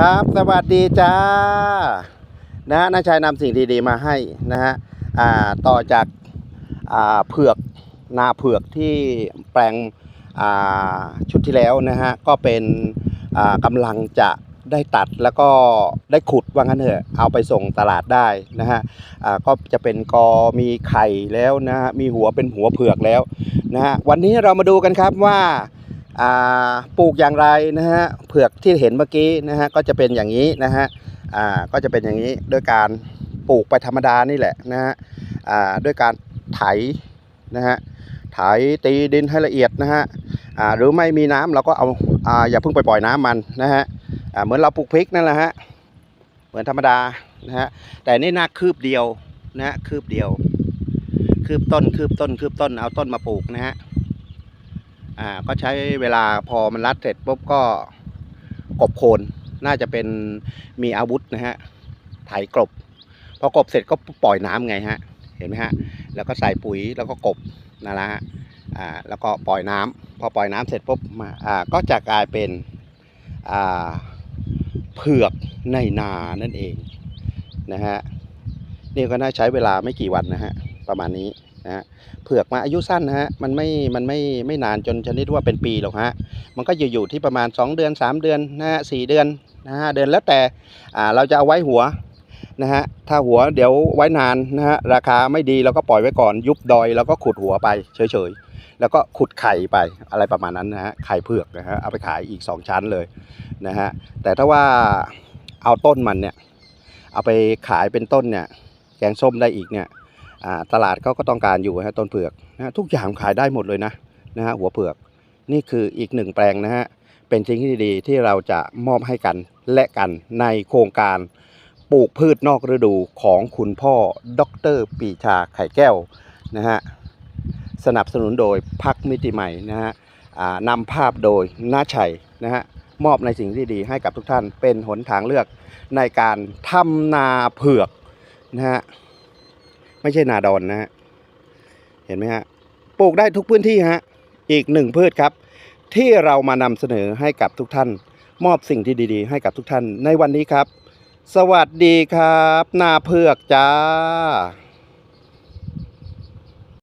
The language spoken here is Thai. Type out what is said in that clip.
ครับ สวัสดีจ้านะฮะน้าชายนำสิ่งดีๆมาให้นะฮะอ่าต่อจากอ่าเผือกนาเผือกที่แปลงอ่าชุดที่แล้วนะฮะก็เป็นอ่ากำลังจะได้ตัดแล้วก็ได้ขุดว่างั้นเถอะเอาไปส่งตลาดได้นะฮะอ่าก็จะเป็นกอมีไข่แล้วนะฮะมีหัวเป็นหัวเผือกแล้วนะฮะวันนี้เรามาดูกันครับว่า ปลูกอย่างไรนะฮะเผือกที่เห็นเมื่อกี้นะฮะก็จะเป็นอย่างนี้นะฮะอ่าก็จะเป็นอย่างนี้ด้วยการปลูกไปธรรมดานี่แหละนะฮะอ่าด้วยการไถนะฮะไถตีดินให้ละเอียดนะฮะอ่าหรือไม่มีน้ำเราก็เอาอ่าอย่าเพิ่งไปปล่อยน้ำมันนะฮะอ่าเหมือนเราปลูกพริกนั่นแหละฮะเหมือนธรรมดานะฮะแต่นี่หน้าคืบเดียวนะฮะคืบเดียว คืบต้นคืบต้นคืบต้นเอาต้นมาปลูกนะฮะ อ่าก็ใช้เวลาพอมันรัดเสร็จปุ๊บก็กบโคนน่าจะเป็นมีอาวุธนะฮะไถกลบพอกบเสร็จก็ปล่อยน้ำไงฮะเห็นไหมฮะแล้วก็ใส่ปุ๋ยแล้วก็กบนั่นแหละฮะอ่าแล้วก็ปล่อยน้ำพอปล่อยน้ำเสร็จปุ๊บมาอ่าก็จะกลายเป็นอ่าเผือกในนานั่นเองนะฮะนี่ก็น่าใช้เวลาไม่กี่วันนะฮะประมาณนี้ นะฮะเผือกมาอายุสั้นนะฮะมันไม่มันไม่ไม่นานจนชนิดว่าเป็นปีหรอกฮะมันก็อยู่อยู่ที่ประมาณ 2 เดือน 3 เดือนนะฮะสเดือนนะฮะเดือนแล้วแต่อ่าเราจะเอาไว้หัวนะฮะถ้าหัวเดี๋ยวไว้นานนะฮะราคาไม่ดีเราก็ปล่อยไว้ก่อนยุบดอยแล้วก็ขุดหัวไปเฉยๆ แล้วก็ขุดไข่ไปอะไรประมาณนั้นนะฮะไข่เผือกนะฮะเอาไปขายอีก 2 ชั้นเลยนะฮะแต่ถ้าว่าเอาต้นมันเนี่ยเอาไปขายเป็นต้นเนี่ยแกงส้มได้อีกเนี่ย ตลาดเขาก็ต้องการอยู่ฮะต้นเผือกนะทุกอย่างขายได้หมดเลยนะนะฮะหัวเผือกนี่คืออีกหนึ่งแปลงนะฮะเป็นสิ่งที่ดีที่เราจะมอบให้กันและกันในโครงการปลูกพืชนอกฤดูของคุณพ่อดรปีชาไข่แก้วนะฮะสนับสนุนโดยพักมิติใหม่นะฮะนำภาพโดยน้าชัยนะฮะมอบในสิ่งที่ดีให้กับทุกท่านเป็นหนทางเลือกในการทำนาเผือกนะฮะ ไม่ใช่นาดอนนะฮะเห็นไหมฮะปลูกได้ทุกพื้นที่ฮะอีกหนึ่งพืชครับ ที่เรามานำเสนอให้กับทุกท่าน มอบสิ่งที่ดีๆ ให้กับทุกท่านในวันนี้ครับ สวัสดีครับ นาเพือกจ้า